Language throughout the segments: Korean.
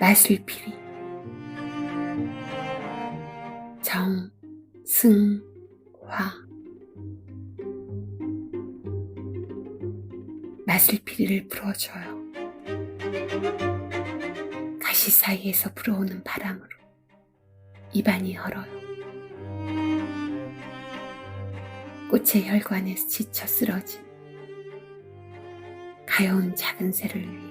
마슬피리 정승화 마슬피리를 불어줘요. 가시 사이에서 불어오는 바람으로 입안이 얼어요. 꽃의 혈관에서 지쳐 쓰러진 가여운 작은 새를 위해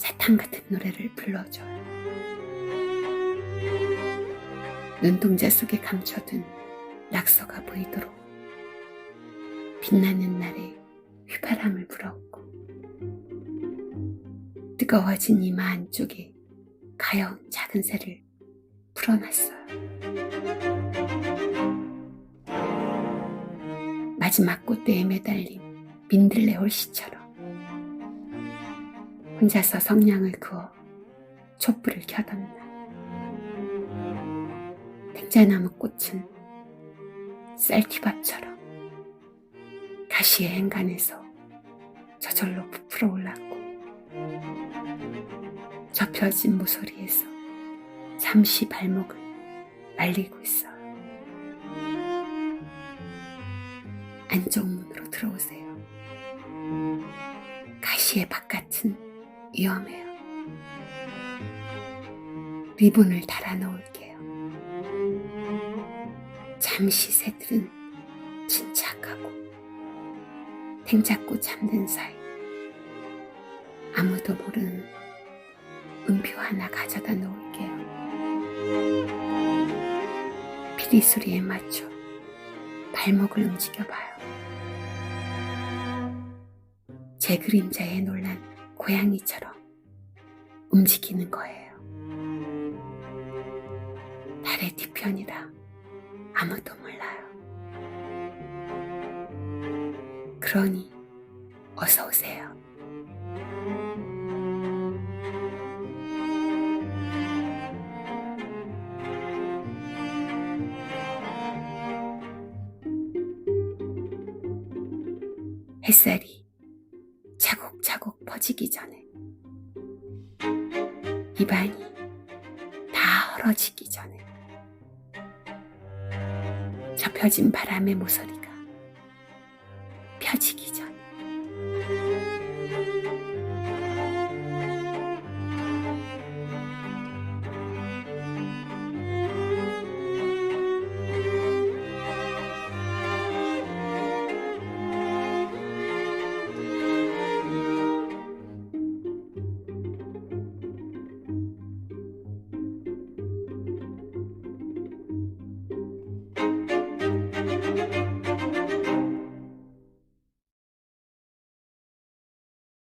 사탕 같은 노래를 불러줘요. 눈동자 속에 감춰둔 낙서가 보이도록 빛나는 날에 휘바람을 불었고 뜨거워진 이마 안쪽에 가여운 작은 새를 풀어놨어요. 마지막 꽃대에 매달린 민들레 홀씨처럼 혼자서 성냥을 그어 촛불을 켜던 날 백자나무 꽃은 쌀티밥처럼 가시의 행간에서 저절로 부풀어 올랐고 접혀진 모서리에서 잠시 발목을 말리고 있어요. 안쪽 문으로 들어오세요. 가시의 바깥은 위험해요. 리본을 달아 놓을게요. 잠시 새들은 침착하고 탱잡고 잠든 사이 아무도 모르는 음표 하나 가져다 놓을게요. 피리 소리에 맞춰 발목을 움직여봐요. 제 그림자에 놀란 고양이처럼 움직이는 거예요. 달의 뒤편이라 아무도 몰라요. 그러니 어서 오세요. 햇살이 차곡차곡 퍼지기 전에 입안이 다 헐어지기 전에 접혀진 바람의 모서리가 펴지기 전에